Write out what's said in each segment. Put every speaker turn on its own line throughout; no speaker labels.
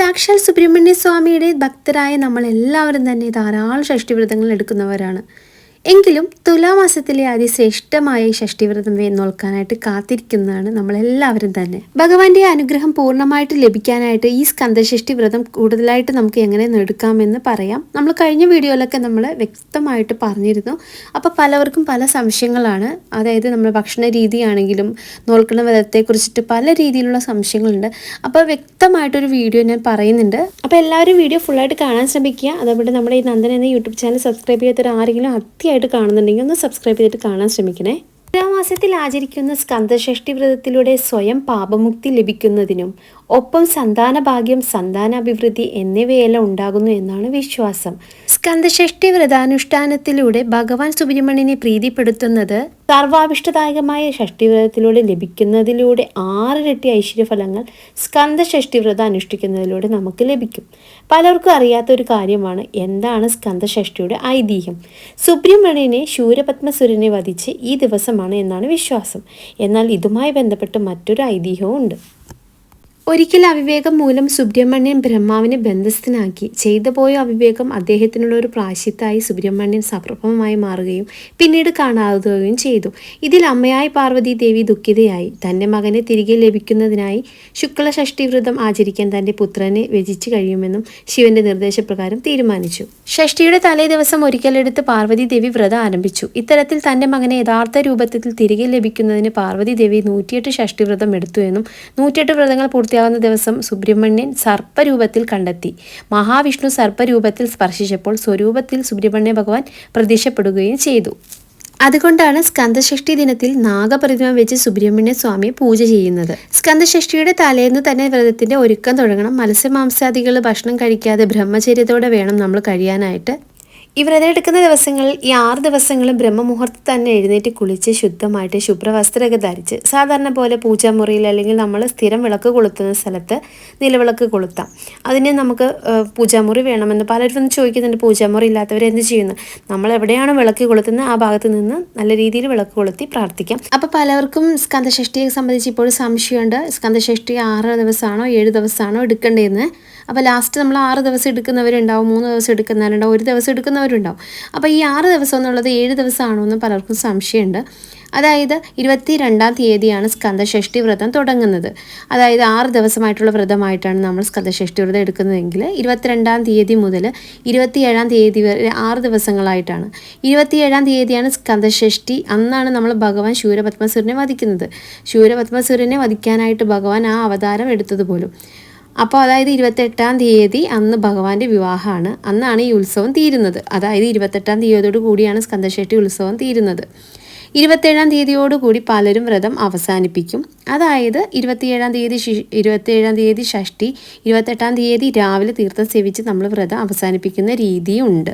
സാക്ഷാൽ സുബ്രഹ്മണ്യ സ്വാമിയുടെ ഭക്തരായ നമ്മളെല്ലാവരും തന്നെ ധാരാളം ഷഷ്ടിവ്രതങ്ങൾ എടുക്കുന്നവരാണ്. എങ്കിലും തുലാമാസത്തിലെ അതിശ്രേഷ്ഠമായ ഈ ഷഷ്ടിവ്രതം നോൽക്കാനായിട്ട് കാത്തിരിക്കുന്നതാണ് നമ്മളെല്ലാവരും തന്നെ. ഭഗവാന്റെ അനുഗ്രഹം പൂർണമായിട്ട് ലഭിക്കാനായിട്ട് ഈ സ്കന്ദഷഷ്ടി വ്രതം കൂടുതലായിട്ട് നമുക്ക് എങ്ങനെ എടുക്കാമെന്ന് പറയാം. നമ്മൾ കഴിഞ്ഞ വീഡിയോയിലൊക്കെ നമ്മൾ വ്യക്തമായിട്ട് പറഞ്ഞിരുന്നു. അപ്പോൾ പലവർക്കും പല സംശയങ്ങളാണ്. അതായത് നമ്മൾ ഭക്ഷണ രീതിയാണെങ്കിലും നോൽക്കുന്ന വ്രതത്തെക്കുറിച്ചിട്ട് പല രീതിയിലുള്ള സംശയങ്ങളുണ്ട്. അപ്പോൾ വ്യക്തമായിട്ടൊരു വീഡിയോ ഞാൻ പറയുന്നുണ്ട്. അപ്പോൾ എല്ലാവരും വീഡിയോ ഫുള്ളായിട്ട് കാണാൻ ശ്രമിക്കുക. അതേപോലെ നമ്മുടെ ഈ നന്ദന എന്ന യൂട്യൂബ് ചാനൽ സബ്സ്ക്രൈബ് ചെയ്യാത്തൊരു ആരെങ്കിലും അത്യായിട്ട് കാണുന്നുണ്ടെങ്കിൽ ഒന്ന് സബ്സ്ക്രൈബ് ചെയ്തിട്ട് കാണാൻ ശ്രമിക്കണേ. തുലാമാസത്തിൽ ആചരിക്കുന്ന സ്കന്ദഷഷ്ടി വ്രതത്തിലൂടെ സ്വയം പാപമുക്തി ലഭിക്കുന്നതിനും ഒപ്പം സന്താന ഭാഗ്യം സന്താന അഭിവൃദ്ധി എന്നിവയെല്ലാം ഉണ്ടാകുന്നു എന്നാണ് വിശ്വാസം. സ്കന്ദഷഷ്ടി വ്രതാനുഷ്ഠാനത്തിലൂടെ ഭഗവാൻ സുബ്രഹ്മണ്യനെ പ്രീതിപ്പെടുത്തുന്നത് സർവാഭിഷ്ടദായകമായ ഷഷ്ടിവ്രതത്തിലൂടെ ലഭിക്കുന്നതിലൂടെ ആറിരട്ടി ഐശ്വര്യഫലങ്ങൾ സ്കന്ദഷഷ്ടി വ്രതം അനുഷ്ഠിക്കുന്നതിലൂടെ നമുക്ക് ലഭിക്കും. പലർക്കും അറിയാത്ത ഒരു കാര്യമാണ് എന്താണ് സ്കന്ദഷഷ്ടിയുടെ ഐതിഹ്യം. സുബ്രഹ്മണ്യനെ ശൂരപത്മസുരനെ വധിച്ച് ഈ ദിവസമാണ് എന്നാണ് വിശ്വാസം. എന്നാൽ ഇതുമായി ബന്ധപ്പെട്ട് മറ്റൊരു ഐതിഹ്യവും ഉണ്ട് ഒരിക്കൽ അവിവേകം മൂലം സുബ്രഹ്മണ്യൻ ബ്രഹ്മാവിനെ ബന്ധസ്ഥനാക്കി. ചെയ്തു പോയ അവിവേകം അദ്ദേഹത്തിനുള്ള ഒരു പ്രാശ്യത്തായി സുബ്രഹ്മണ്യൻ സപ്രഭമായി മാറുകയും പിന്നീട് കാണാതുകയും ചെയ്തു. ഇതിൽ അമ്മയായ പാർവതി ദേവി ദുഃഖിതയായി. തന്റെ മകനെ തിരികെ ലഭിക്കുന്നതിനായി ശുക്ലഷഷ്ടി വ്രതം ആചരിക്കാൻ തന്റെ പുത്രനെ രചിച്ചു കഴിയുമെന്നും ശിവന്റെ നിർദ്ദേശപ്രകാരം തീരുമാനിച്ചു. ഷഷ്ടിയുടെ തലേ ദിവസം ഒരിക്കലെടുത്ത് പാർവതി ദേവി വ്രതം ആരംഭിച്ചു. ഇത്തരത്തിൽ തന്റെ മകനെ യഥാർത്ഥ രൂപത്തിൽ തിരികെ ലഭിക്കുന്നതിന് പാർവതി ദേവി നൂറ്റിയെട്ട് ഷഷ്ടി വ്രതം എടുത്തു എന്നും നൂറ്റിയെട്ട് വ്രതങ്ങൾ പൂർത്തിയാകുന്ന ദിവസം സുബ്രഹ്മണ്യൻ സർപ്പരൂപത്തിൽ കണ്ടെത്തി. മഹാവിഷ്ണു സർപ്പരൂപത്തിൽ സ്പർശിച്ചപ്പോൾ സ്വരൂപത്തിൽ സുബ്രഹ്മണ്യ ഭഗവാൻ പ്രത്യക്ഷപ്പെടുകയും ചെയ്തു. അതുകൊണ്ടാണ് സ്കന്ദഷഷ്ടി ദിനത്തിൽ നാഗപ്രതിമ വെച്ച് സുബ്രഹ്മണ്യ സ്വാമിയെ പൂജ ചെയ്യുന്നത്. സ്കന്ദഷഷ്ടിയുടെ തലേന്ന് തന്നെ വ്രതത്തിന്റെ ഒരുക്കം തുടങ്ങണം. മത്സ്യമാംസാദികൾ ഭക്ഷണം കഴിക്കാതെ ബ്രഹ്മചര്യത്തോടെ വേണം നമ്മൾ കഴിയാനായിട്ട്. ഈ വ്രതം എടുക്കുന്ന ദിവസങ്ങളിൽ ഈ ആറ് ദിവസങ്ങളും ബ്രഹ്മമുഹൂർത്തത്തിൽ തന്നെ എഴുന്നേറ്റ് കുളിച്ച് ശുദ്ധമായിട്ട് ശുഭ്രവസ്ത്രമൊക്കെ ധരിച്ച് സാധാരണ പോലെ പൂജാമുറിയിൽ അല്ലെങ്കിൽ നമ്മൾ സ്ഥിരം വിളക്ക് കൊളുത്തുന്ന സ്ഥലത്ത് നിലവിളക്ക് കൊളുത്താം. അതിന് നമുക്ക് പൂജാമുറി വേണമെന്ന് പലരും ചോദിക്കുന്നുണ്ട് പൂജാമുറി ഇല്ലാത്തവർ എന്ത് ചെയ്യുന്നു? നമ്മൾ എവിടെയാണ് വിളക്ക് കൊളുത്തുന്നത്? ആ ഭാഗത്ത് നിന്ന് നല്ല രീതിയിൽ വിളക്ക് കൊളുത്തി പ്രാർത്ഥിക്കാം. അപ്പോൾ പലർക്കും സ്കന്ധഷ്ഠിയെ സംബന്ധിച്ച് ഇപ്പോഴും സംശയമുണ്ട്. സ്കന്ധഷ്ഠി ആറ് ദിവസമാണോ ഏഴ് ദിവസമാണോ എടുക്കേണ്ടതെന്ന്? അപ്പോൾ ലാസ്റ്റ് നമ്മൾ ആറ് ദിവസം എടുക്കുന്നവരുണ്ടാവും മൂന്ന് ദിവസം എടുക്കുന്നവരുണ്ടാവും. ഒരു ദിവസം എടുക്കുന്നവരുണ്ടാവും അപ്പോൾ ഈ ആറ് ദിവസം എന്നുള്ളത് ഏഴ് ദിവസമാണോ എന്ന് പലർക്കും സംശയമുണ്ട്. അതായത് ഇരുപത്തി രണ്ടാം തീയതിയാണ് സ്കന്ദഷഷ്ടി വ്രതം തുടങ്ങുന്നത്. അതായത് ആറ് ദിവസമായിട്ടുള്ള വ്രതമായിട്ടാണ് നമ്മൾ സ്കന്ദഷഷ്ടി വ്രതം എടുക്കുന്നതെങ്കിൽ ഇരുപത്തിരണ്ടാം തീയതി മുതൽ ഇരുപത്തിയേഴാം തീയതി വരെ ആറ് ദിവസങ്ങളായിട്ടാണ്. ഇരുപത്തിയേഴാം തീയതിയാണ് സ്കന്ദഷഷ്ടി അന്നാണ് നമ്മൾ ഭഗവാൻ ശൂരപത്മസുരനെ വധിക്കുന്നത്. ശൂരപത്മസുരനെ വധിക്കാനായിട്ട് ഭഗവാൻ ആ അവതാരം എടുത്തത് പോലും അപ്പോൾ അതായത് ഇരുപത്തെട്ടാം തീയതി അന്ന് ഭഗവാന്റെ വിവാഹമാണ്. അന്നാണ് ഈ ഉത്സവം തീരുന്നത്. അതായത് ഇരുപത്തെട്ടാം തീയതിയോട് കൂടിയാണ് സ്കന്ദശേട്ടി ഉത്സവം തീരുന്നത്. ഇരുപത്തേഴാം തീയതിയോടുകൂടി പലരും വ്രതം അവസാനിപ്പിക്കും. അതായത് ഇരുപത്തിയേഴാം തീയതി ഇരുപത്തിയേഴാം തീയതി ഷഷ്ടി ഇരുപത്തെട്ടാം തീയതി രാവിലെ തീർത്ഥം സേവിച്ച് നമ്മൾ വ്രതം അവസാനിപ്പിക്കുന്ന രീതിയുണ്ട്.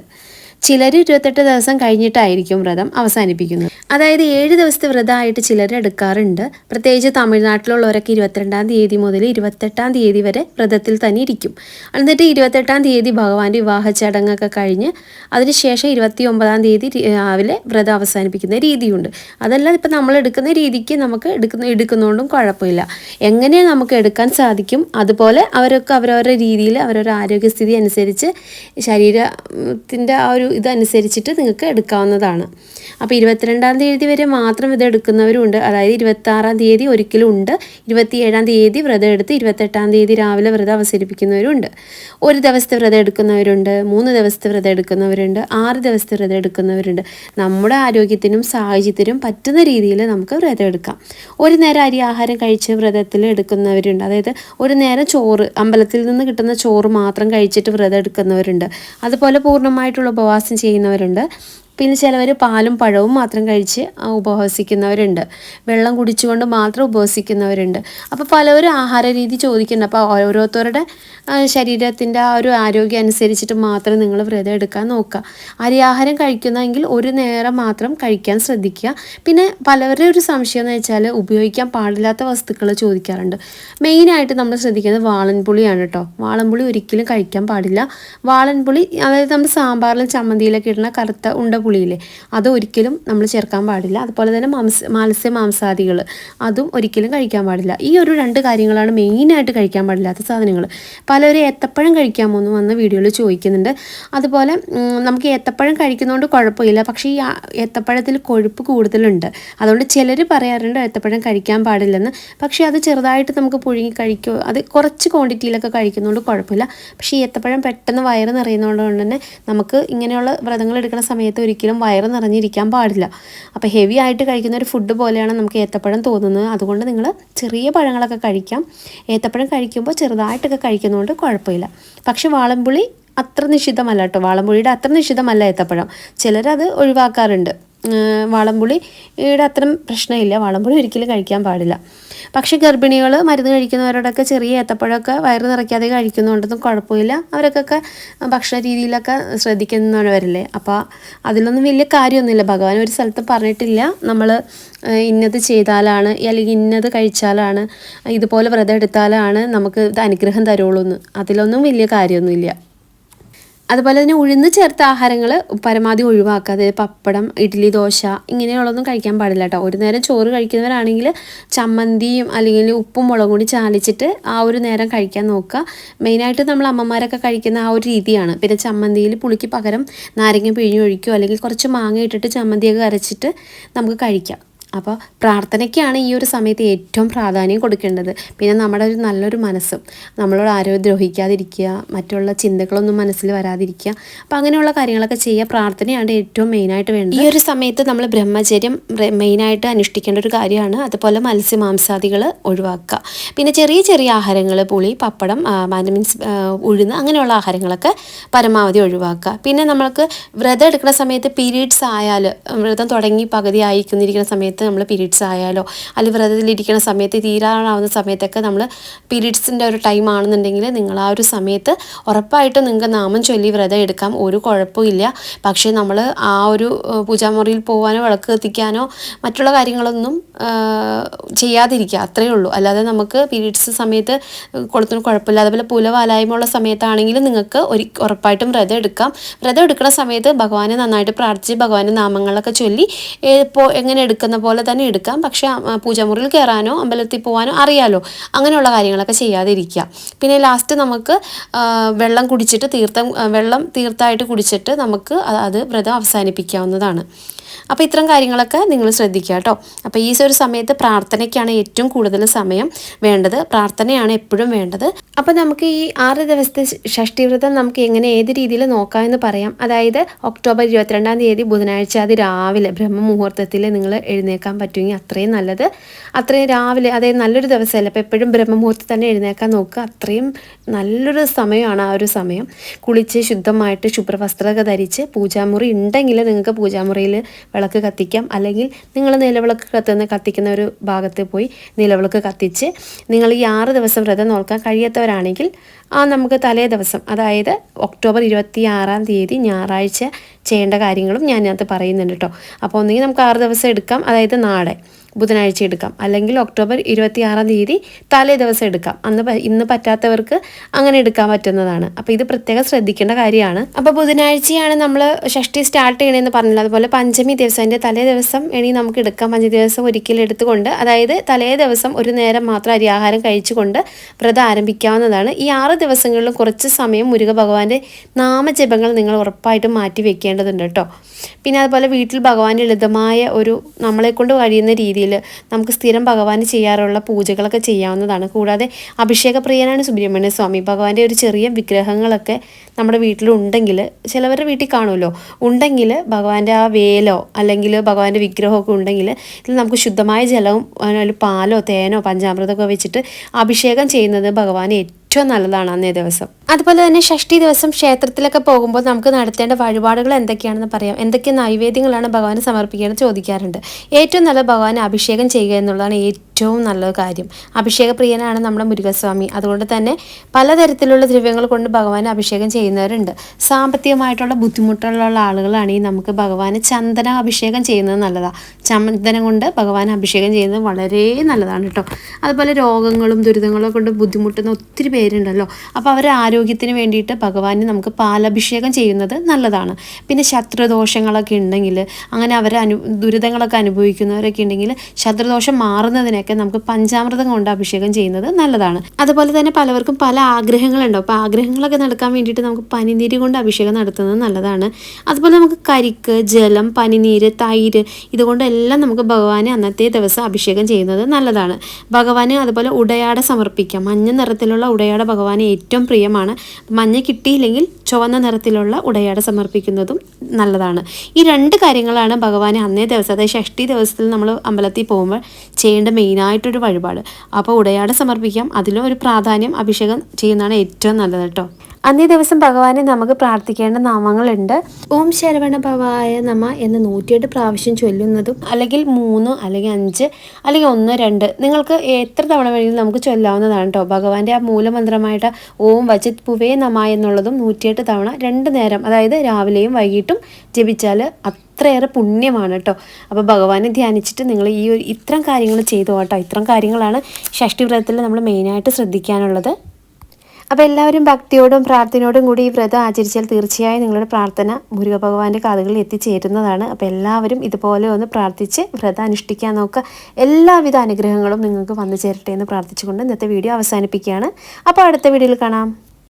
ചിലർ ഇരുപത്തെട്ട് ദിവസം കഴിഞ്ഞിട്ടായിരിക്കും വ്രതം അവസാനിപ്പിക്കുന്നത്. അതായത് ഏഴ് ദിവസത്തെ വ്രതമായിട്ട് ചിലർ എടുക്കാറുണ്ട്. പ്രത്യേകിച്ച് തമിഴ്നാട്ടിലുള്ളവരൊക്കെ ഇരുപത്തിരണ്ടാം തീയതി മുതൽ ഇരുപത്തെട്ടാം തീയതി വരെ വ്രതത്തിൽ തന്നെ ഇരിക്കും. എന്നിട്ട് ഇരുപത്തെട്ടാം തീയതി ഭഗവാന്റെ വിവാഹ ചടങ്ങൊക്കെ കഴിഞ്ഞ് അതിനുശേഷം ഇരുപത്തി ഒമ്പതാം തീയതി രാവിലെ വ്രതം അവസാനിപ്പിക്കുന്ന രീതിയുണ്ട്. അതല്ലാതെ ഇപ്പം നമ്മൾ എടുക്കുന്ന രീതിക്ക് നമുക്ക് എടുക്കുന്ന എടുക്കുന്നതുകൊണ്ടും കുഴപ്പമില്ല. എങ്ങനെ നമുക്ക് എടുക്കാൻ സാധിക്കും? അതുപോലെ അവരൊക്കെ അവരവരുടെ രീതിയിൽ അവരവരുടെ ആരോഗ്യസ്ഥിതി അനുസരിച്ച് ശരീരത്തിന്റെ ആ ഒരു ഇതനുസരിച്ചിട്ട് നിങ്ങൾക്ക് എടുക്കാവുന്നതാണ്. അപ്പോൾ ഇരുപത്തിരണ്ടാം തീയതി വരെ മാത്രം ഇത് എടുക്കുന്നവരുണ്ട്. അതായത് ഇരുപത്താറാം തീയതി ഒരിക്കലും ഉണ്ട്. ഇരുപത്തിയേഴാം തീയതി വ്രതം എടുത്ത് ഇരുപത്തെട്ടാം തീയതി രാവിലെ വ്രതം അവസരിപ്പിക്കുന്നവരുണ്ട്. ഒരു ദിവസത്തെ വ്രതം എടുക്കുന്നവരുണ്ട്. മൂന്ന് ദിവസത്തെ വ്രതം എടുക്കുന്നവരുണ്ട്. ആറ് ദിവസത്തെ വ്രതം എടുക്കുന്നവരുണ്ട്. നമ്മുടെ ആരോഗ്യത്തിനും സാഹചര്യത്തിനും പറ്റുന്ന രീതിയിൽ നമുക്ക് വ്രതം എടുക്കാം. ഒരു നേരം അരി ആഹാരം കഴിച്ച് വ്രതത്തിൽ എടുക്കുന്നവരുണ്ട്. അതായത് ഒരു നേരം ചോറ് അമ്പലത്തിൽ നിന്ന് കിട്ടുന്ന ചോറ് മാത്രം കഴിച്ചിട്ട് വ്രതം എടുക്കുന്നവരുണ്ട്. അതുപോലെ പൂർണമായിട്ടുള്ള ഉപവാസം ചെയ്യുന്നവരുണ്ട്. പിന്നെ ചിലവർ പാലും പഴവും മാത്രം കഴിച്ച് ഉപവസിക്കുന്നവരുണ്ട്. വെള്ളം കുടിച്ചുകൊണ്ട് മാത്രം ഉപവസിക്കുന്നവരുണ്ട്. അപ്പോൾ പലവരും ആഹാര രീതി ചോദിക്കുന്നുണ്ട്. അപ്പോൾ ഓരോരുത്തരുടെ ശരീരത്തിന്റെ ആ ഒരു ആരോഗ്യം അനുസരിച്ചിട്ട് മാത്രം നിങ്ങൾ വ്രതം എടുക്കാൻ നോക്കുക. അരിയാഹാരം കഴിക്കുന്നെങ്കിൽ ഒരു നേരം മാത്രം കഴിക്കാൻ ശ്രദ്ധിക്കുക. പിന്നെ പലവരുടെ ഒരു സംശയം എന്ന് വെച്ചാൽ ഉപയോഗിക്കാൻ പാടില്ലാത്ത വസ്തുക്കൾ ചോദിക്കാറുണ്ട്. മെയിനായിട്ട് നമ്മൾ ശ്രദ്ധിക്കുന്നത് വാളൻപുളിയാണ് കേട്ടോ. വാളൻപുളി ഒരിക്കലും കഴിക്കാൻ പാടില്ല. വാളൻപുളി അതായത് നമ്മൾ സാമ്പാറിലും ചമ്മന്തിയിലൊക്കെ ഇടുന്ന കറുത്ത ഉണ്ട പുളിയില്ലേ? അതൊരിക്കലും നമ്മൾ ചേർക്കാൻ പാടില്ല. അതുപോലെ തന്നെ മാംസ മത്സ്യ മാംസാദികൾ അതും ഒരിക്കലും കഴിക്കാൻ പാടില്ല. ഈ ഒരു രണ്ട് കാര്യങ്ങളാണ് മെയിനായിട്ട് കഴിക്കാൻ പാടില്ലാത്ത സാധനങ്ങൾ പലരും ഏത്തപ്പഴം കഴിക്കാമോ എന്ന് വന്ന് വീഡിയോയിൽ ചോദിക്കുന്നുണ്ട്. അതുപോലെ നമുക്ക് ഏത്തപ്പഴം കഴിക്കുന്നതുകൊണ്ട് കുഴപ്പമില്ല. പക്ഷേ ഈ ഏത്തപ്പഴത്തിൽ കൊഴുപ്പ് കൂടുതലുണ്ട്. അതുകൊണ്ട് ചിലർ പറയാറുണ്ട് ഏത്തപ്പഴം കഴിക്കാൻ പാടില്ലെന്ന്. പക്ഷേ അത് ചെറുതായിട്ട് നമുക്ക് പുഴുങ്ങി കഴിക്കുമോ അത് കുറച്ച് ക്വാണ്ടിറ്റിയിലൊക്കെ കഴിക്കുന്നതുകൊണ്ട് കുഴപ്പമില്ല. പക്ഷേ ഈ ഏത്തപ്പഴം പെട്ടെന്ന് വയറ് നിറയുന്നതുകൊണ്ട് തന്നെ നമുക്ക് ഇങ്ങനെയുള്ള വ്രതങ്ങൾ എടുക്കുന്ന സമയത്ത് ഒരിക്കലും വയറ് നിറഞ്ഞിരിക്കാൻ പാടില്ല. അപ്പോൾ ഹെവി ആയിട്ട് കഴിക്കുന്ന ഒരു ഫുഡ് പോലെയാണ് നമുക്ക് ഏത്തപ്പഴം തോന്നുന്നത്. അതുകൊണ്ട് നിങ്ങൾ ചെറിയ പഴങ്ങളൊക്കെ കഴിക്കാം. ഏത്തപ്പഴം കഴിക്കുമ്പോൾ ചെറുതായിട്ടൊക്കെ കഴിക്കുന്നതുകൊണ്ട് കുഴപ്പമില്ല. പക്ഷേ വാളംപുളി അത്ര നിഷിദ്ധമല്ല കേട്ടോ. വാളംപുളിയുടെ അത്ര നിഷിദ്ധമല്ല ഏത്തപ്പഴം. ചിലരത് ഒഴിവാക്കാറുണ്ട്. വാളംപുളിയുടെ അത്രയും പ്രശ്നമില്ല. വാളംപുളി ഒരിക്കലും കഴിക്കാൻ പാടില്ല. പക്ഷേ ഗർഭിണികൾ മരുന്ന് കഴിക്കുന്നവരോടൊക്കെ ചെറിയ ഏത്തപ്പഴമൊക്കെ വയറ് നിറയ്ക്കാതെ കഴിക്കുന്നുണ്ടെന്നും കുഴപ്പമില്ല. അവരൊക്കെ ഭക്ഷണ രീതിയിലൊക്കെ ശ്രദ്ധിക്കുന്നവരല്ലേ അപ്പോൾ അതിലൊന്നും വലിയ കാര്യമൊന്നുമില്ല. ഭഗവാൻ ഒരു സ്ഥലത്ത് പറഞ്ഞിട്ടില്ല. നമ്മൾ ഇന്നത് ചെയ്താലാണ് അല്ലെങ്കിൽ ഇന്നത് കഴിച്ചാലാണ് ഇതുപോലെ വ്രതം എടുത്താലാണ് നമുക്ക് ഇത് അനുഗ്രഹം തരുള്ളൂ എന്ന് അതിലൊന്നും വലിയ കാര്യമൊന്നുമില്ല. അതുപോലെ തന്നെ ഉഴുന്ന് ചേർത്ത ആഹാരങ്ങൾ പരമാവധി അതായത് പപ്പടം ഇഡ്ഡലി ദോശ ഇങ്ങനെയുള്ളതൊന്നും കഴിക്കാൻ പാടില്ല കേട്ടോ. ഒരു നേരം ചോറ് കഴിക്കുന്നവരാണെങ്കിൽ ചമ്മന്തിയും അല്ലെങ്കിൽ ഉപ്പും മുളകും കൂടി ചാലിച്ചിട്ട് ആ ഒരു നേരം കഴിക്കാൻ നോക്കുക. മെയിനായിട്ട് നമ്മൾ അമ്മമാരൊക്കെ കഴിക്കുന്ന ആ ഒരു രീതിയാണ്. പിന്നെ ചമ്മന്തിയിൽ പുളിക്ക് പകരം നാരങ്ങ പിഴിഞ്ഞൊഴിക്കുകയോ അല്ലെങ്കിൽ കുറച്ച് മാങ്ങ ഇട്ടിട്ട് ചമ്മന്തിയൊക്കെ അരച്ചിട്ട് നമുക്ക് കഴിക്കാം. അപ്പോൾ പ്രാർത്ഥനയ്ക്കാണ് ഈ ഒരു സമയത്ത് ഏറ്റവും പ്രാധാന്യം കൊടുക്കേണ്ടത്. പിന്നെ നമ്മുടെ ഒരു നല്ലൊരു മനസ്സും നമ്മളോട് ആരോ ദ്രോഹിക്കാതിരിക്കുക മറ്റുള്ള ചിന്തകളൊന്നും മനസ്സിൽ വരാതിരിക്കുക. അപ്പോൾ അങ്ങനെയുള്ള കാര്യങ്ങളൊക്കെ ചെയ്യുക പ്രാർത്ഥനയാണ് ഏറ്റവും മെയിനായിട്ട് വേണ്ടത്. ഈ ഒരു സമയത്ത് നമ്മൾ ബ്രഹ്മചര്യം ബ്ര- മെയിനായിട്ട് അനുഷ്ഠിക്കേണ്ട ഒരു കാര്യമാണ്. അതുപോലെ മത്സ്യമാംസാദികൾ ഒഴിവാക്കുക. പിന്നെ ചെറിയ ചെറിയ ആഹാരങ്ങൾ പുളി പപ്പടം മീൻസ് ഉഴുന്ന് അങ്ങനെയുള്ള ആഹാരങ്ങളൊക്കെ പരമാവധി ഒഴിവാക്കുക. പിന്നെ നമ്മൾക്ക് വ്രതം എടുക്കുന്ന സമയത്ത് പീരീഡ്സ് ആയാൽ വ്രതം തുടങ്ങി പകുതി ആയിക്കുന്നിരിക്കുന്ന സമയത്ത് നമ്മൾ പീരീഡ്സ് ആയാലോ അല്ലെങ്കിൽ വ്രതത്തിലിരിക്കുന്ന സമയത്ത് തീരാറാവുന്ന സമയത്തൊക്കെ നമ്മൾ പീരീഡ്സിന്റെ ഒരു ടൈം ആണെന്നുണ്ടെങ്കിൽ നിങ്ങൾ ആ ഒരു സമയത്ത് ഉറപ്പായിട്ടും നിങ്ങൾക്ക് നാമം ചൊല്ലി വ്രതം എടുക്കാം. ഒരു കുഴപ്പമില്ല പക്ഷേ നമ്മൾ ആ ഒരു പൂജാമുറിയിൽ പോകാനോ വിളക്ക് കത്തിക്കാനോ മറ്റുള്ള കാര്യങ്ങളൊന്നും ചെയ്യാതിരിക്കുക. അത്രയേ ഉള്ളൂ. അല്ലാതെ നമുക്ക് പീരീഡ്സ് സമയത്ത് കൊളുത്തിന് കുഴപ്പമില്ല. അതുപോലെ പുലവാലായ്മയുള്ള സമയത്താണെങ്കിലും നിങ്ങൾക്ക് ഒരു ഉറപ്പായിട്ടും വ്രതം എടുക്കാം. വ്രതം എടുക്കുന്ന സമയത്ത് ഭഗവാനെ നന്നായിട്ട് പ്രാർത്ഥിച്ച് ഭഗവാന്റെ നാമങ്ങളൊക്കെ ചൊല്ലി ഇപ്പോൾ എങ്ങനെ എടുക്കുന്ന പോലെ തന്നെ എടുക്കാം. പക്ഷേ പൂജാമുറിയിൽ കയറാനോ അമ്പലത്തിൽ പോകാനോ അറിയാലോ. അങ്ങനെയുള്ള കാര്യങ്ങളൊക്കെ ചെയ്യാതിരിക്കുക. പിന്നെ ലാസ്റ്റ് നമുക്ക് വെള്ളം കുടിച്ചിട്ട് തീർത്ഥം വെള്ളം തീർത്ഥമായിട്ട് കുടിച്ചിട്ട് നമുക്ക് അത് വ്രതം അവസാനിപ്പിക്കാവുന്നതാണ്. അപ്പോൾ ഇത്തരം കാര്യങ്ങളൊക്കെ നിങ്ങൾ ശ്രദ്ധിക്കുക കേട്ടോ. അപ്പോൾ ഈ ഒരു സമയത്ത് പ്രാർത്ഥനയ്ക്കാണ് ഏറ്റവും കൂടുതൽ സമയം വേണ്ടത്. പ്രാർത്ഥനയാണ് എപ്പോഴും വേണ്ടത്. അപ്പോൾ നമുക്ക് ഈ ആറ് ദിവസത്തെ ഷഷ്ടിവ്രതം നമുക്ക് എങ്ങനെ ഏത് രീതിയിൽ നോക്കാമെന്ന് പറയാം. അതായത് ഒക്ടോബർ ഇരുപത്തിരണ്ടാം തീയതി ബുധനാഴ്ച അത് രാവിലെ ബ്രഹ്മമുഹൂർത്തത്തിൽ നിങ്ങൾ എഴുന്നേക്കാൻ പറ്റുമെങ്കിൽ അത്രയും നല്ലത്. അത്രയും രാവിലെ അതായത് നല്ലൊരു ദിവസമല്ല അപ്പോൾ എപ്പോഴും ബ്രഹ്മമുഹൂർത്തത്തിൽ തന്നെ എഴുന്നേക്കാൻ നോക്കുക. അത്രയും നല്ലൊരു സമയമാണ് ആ ഒരു സമയം. കുളിച്ച് ശുദ്ധമായിട്ട് ശുഭ്രവസ്ത്രമൊക്കെ ധരിച്ച് പൂജാമുറി ഉണ്ടെങ്കിൽ നിങ്ങൾക്ക് പൂജാമുറിയിൽ വിളക്ക് കത്തിക്കാം. അല്ലെങ്കിൽ നിങ്ങൾ നിലവിളക്ക് കത്തുന്ന കത്തിക്കുന്ന ഒരു ഭാഗത്ത് പോയി നിലവിളക്ക് കത്തിച്ച് നിങ്ങൾ ഈ ആറ് ദിവസം വ്രതം നോക്കാൻ കഴിയാത്തവരാണെങ്കിൽ ആ നമുക്ക് തലേ ദിവസം അതായത് ഒക്ടോബർ ഇരുപത്തി ആറാം തീയതി ഞായറാഴ്ച ചെയ്യേണ്ട കാര്യങ്ങളും ഞാൻ അതിനകത്ത് പറയുന്നുണ്ട് കേട്ടോ. അപ്പോൾ ഒന്നുകിൽ നമുക്ക് ആറ് ദിവസം എടുക്കാം അതായത് നാളെ. ബുധനാഴ്ച എടുക്കാം. അല്ലെങ്കിൽ ഒക്ടോബർ ഇരുപത്തി ആറാം തീയതി തലേ ദിവസം എടുക്കാം. അന്ന് ഇന്ന് പറ്റാത്തവർക്ക് അങ്ങനെ എടുക്കാൻ പറ്റുന്നതാണ്. അപ്പോൾ ഇത് പ്രത്യേകം ശ്രദ്ധിക്കേണ്ട കാര്യമാണ്. അപ്പോൾ ബുധനാഴ്ചയാണ് നമ്മൾ ഷഷ്ടി സ്റ്റാർട്ട് ചെയ്യണമെന്ന് പറഞ്ഞില്ല? അതുപോലെ പഞ്ചമി ദിവസം അതിന്റെ തലേ ദിവസം ഇനി നമുക്ക് എടുക്കാം. പഞ്ചമി ദിവസം ഒരിക്കലും എടുത്തുകൊണ്ട് അതായത് തലേ ദിവസം ഒരു നേരം മാത്രം അരിയാഹാരം കഴിച്ചുകൊണ്ട് വ്രതം ആരംഭിക്കാവുന്നതാണ്. ഈ ആറ് ദിവസങ്ങളിലും കുറച്ച് സമയം മുരുക ഭഗവാന്റെ നാമജപങ്ങൾ നിങ്ങൾ ഉറപ്പായിട്ടും മാറ്റി വെക്കേണ്ടതുണ്ട് കേട്ടോ. പിന്നെ അതുപോലെ വീട്ടിൽ ഭഗവാന്റെ ലളിതമായ ഒരു നമ്മളെ കൊണ്ട് കഴിയുന്ന രീതിയിൽ നമുക്ക് സ്ഥിരം ഭഗവാന് ചെയ്യാറുള്ള പൂജകളൊക്കെ ചെയ്യാവുന്നതാണ്. കൂടാതെ അഭിഷേക പ്രിയനാണ് സുബ്രഹ്മണ്യ സ്വാമി. ഭഗവാന്റെ ഒരു ചെറിയ വിഗ്രഹങ്ങളൊക്കെ നമ്മുടെ വീട്ടിലുണ്ടെങ്കിൽ ചിലവരുടെ വീട്ടിൽ കാണുമല്ലോ. ഉണ്ടെങ്കിൽ ഭഗവാന്റെ ആ വേലോ അല്ലെങ്കിൽ ഭഗവാന്റെ വിഗ്രഹമൊക്കെ ഉണ്ടെങ്കിൽ ഇതിൽ നമുക്ക് ശുദ്ധമായ ജലവും പാലോ തേനോ പഞ്ചാമൃതമൊക്കെ വെച്ചിട്ട് അഭിഷേകം ചെയ്യുന്നത് ഭഗവാൻ ഏറ്റവും നല്ലതാണ് അന്നേ ദിവസം. അതുപോലെ തന്നെ ഷഷ്ടി ദിവസം ക്ഷേത്രത്തിലൊക്കെ പോകുമ്പോൾ നമുക്ക് നടത്തേണ്ട വഴിപാടുകൾ എന്തൊക്കെയാണെന്ന് പറയാം. എന്തൊക്കെ നൈവേദ്യങ്ങളാണ് ഭഗവാന് സമർപ്പിക്കുകയെന്ന് ചോദിക്കാറുണ്ട്. ഏറ്റവും നല്ല ഭഗവാൻ അഭിഷേകം ചെയ്യുക എന്നുള്ളതാണ് ഏറ്റവും ഏറ്റവും നല്ല കാര്യം. അഭിഷേകപ്രിയനാണ് നമ്മുടെ മുരുകസ്വാമി. അതുകൊണ്ട് തന്നെ പലതരത്തിലുള്ള ദ്രവ്യങ്ങൾ കൊണ്ട് ഭഗവാൻ അഭിഷേകം ചെയ്യുന്നവരുണ്ട്. സാമ്പത്തികമായിട്ടുള്ള ബുദ്ധിമുട്ടുള്ള ആളുകളാണെങ്കിൽ നമുക്ക് ഭഗവാന് ചന്ദന അഭിഷേകം ചെയ്യുന്നത് നല്ലതാണ് ചന്ദനം കൊണ്ട് ഭഗവാൻ അഭിഷേകം ചെയ്യുന്നത് വളരെ നല്ലതാണ് കേട്ടോ അതുപോലെ രോഗങ്ങളും ദുരിതങ്ങളും കൊണ്ട് ബുദ്ധിമുട്ടുന്ന ഒത്തിരി പേരുണ്ടല്ലോ. അപ്പോൾ അവരുടെ ആരോഗ്യത്തിന് വേണ്ടിയിട്ട് ഭഗവാന് നമുക്ക് പാലഭിഷേകം ചെയ്യുന്നത് നല്ലതാണ്. പിന്നെ ശത്രുദോഷങ്ങളൊക്കെ ഉണ്ടെങ്കിൽ അങ്ങനെ അവർ അനു ദുരിതങ്ങളൊക്കെ അനുഭവിക്കുന്നവരൊക്കെ ഉണ്ടെങ്കിൽ ശത്രുദോഷം മാറുന്നതിനൊക്കെ നമുക്ക് പഞ്ചാമൃതം കൊണ്ട് അഭിഷേകം ചെയ്യുന്നത് നല്ലതാണ്. അതുപോലെ തന്നെ പലവർക്കും പല ആഗ്രഹങ്ങളുണ്ടാവും അപ്പോൾ ആഗ്രഹങ്ങളൊക്കെ നടക്കാൻ വേണ്ടിയിട്ട് നമുക്ക് പനിനീര് കൊണ്ട് അഭിഷേകം നടത്തുന്നത് നല്ലതാണ്. അതുപോലെ നമുക്ക് കരിക്ക് ജലം പനിനീര് തൈര് ഇതുകൊണ്ടെല്ലാം നമുക്ക് ഭഗവാനെ അന്നത്തെ ദിവസം അഭിഷേകം ചെയ്യുന്നത് നല്ലതാണ്. ഭഗവാന് അതുപോലെ ഉടയാട സമർപ്പിക്കാം. മഞ്ഞ നിറത്തിലുള്ള ഉടയാട ഭഗവാന് ഏറ്റവും പ്രിയമാണ്. മഞ്ഞ കിട്ടിയില്ലെങ്കിൽ ചുവന്ന നിറത്തിലുള്ള ഉടയാട സമർപ്പിക്കുന്നതും നല്ലതാണ്. ഈ രണ്ട് കാര്യങ്ങളാണ് ഭഗവാനെ അന്നേ ദിവസം അതായത് ഷഷ്ടി ദിവസത്തിൽ നമ്മൾ അമ്പലത്തിൽ പോകുമ്പോൾ ചെയ്യേണ്ട മെയിനായിട്ടൊരു വഴിപാട്. അപ്പോൾ ഉടയാട് സമർപ്പിക്കാം. അതിലും ഒരു പ്രാധാന്യം അഭിഷേകം ചെയ്യുന്നതാണ് ഏറ്റവും നല്ലത് കേട്ടോ. അന്നേ ദിവസം ഭഗവാനെ നമുക്ക് പ്രാർത്ഥിക്കേണ്ട നാമങ്ങളുണ്ട്. ഓം ശരവണ ഭവായ നമ എന്ന് നൂറ്റിയെട്ട് പ്രാവശ്യം ചൊല്ലുന്നതും അല്ലെങ്കിൽ മൂന്ന് അല്ലെങ്കിൽ അഞ്ച് അല്ലെങ്കിൽ ഒന്ന് രണ്ട് നിങ്ങൾക്ക് എത്ര തവണ വേണമെങ്കിലും നമുക്ക് ചൊല്ലാവുന്നതാണ് കേട്ടോ ഭഗവാന്റെ ആ മൂലമന്ത്രമായിട്ട് ഓം വജിത് പുവേ നമ എന്നുള്ളതും നൂറ്റിയെട്ട് തവണ രണ്ട് നേരം അതായത് രാവിലെയും വൈകിട്ടും ജപിച്ചാൽ അത്രയേറെ പുണ്യമാണ് കേട്ടോ അപ്പോൾ ഭഗവാനെ ധ്യാനിച്ചിട്ട് നിങ്ങൾ ഈ ഒരു ഇത്തരം കാര്യങ്ങൾ ചെയ്തു കേട്ടോ ഇത്തരം കാര്യങ്ങളാണ് ഷഷ്ടി വ്രതത്തിൽ നമ്മൾ മെയിനായിട്ട് ശ്രദ്ധിക്കാനുള്ളത്. അപ്പോൾ എല്ലാവരും ഭക്തിയോടും പ്രാർത്ഥനയോടും കൂടി ഈ വ്രതം ആചരിച്ചാൽ തീർച്ചയായും നിങ്ങളുടെ പ്രാർത്ഥന മുരുക ഭഗവാന്റെ കാതുകളിൽ എത്തിച്ചേരുന്നതാണ്. അപ്പോൾ എല്ലാവരും ഇതുപോലെ ഒന്ന് പ്രാർത്ഥിച്ച് വ്രതം അനുഷ്ഠിക്കാൻ നോക്കുക. എല്ലാവിധ അനുഗ്രഹങ്ങളും നിങ്ങൾക്ക് വന്നു ചേരട്ടെ എന്ന് പ്രാർത്ഥിച്ചുകൊണ്ട് ഇന്നത്തെ വീഡിയോ അവസാനിപ്പിക്കുകയാണ്. അപ്പോൾ അടുത്ത വീഡിയോയിൽ കാണാം.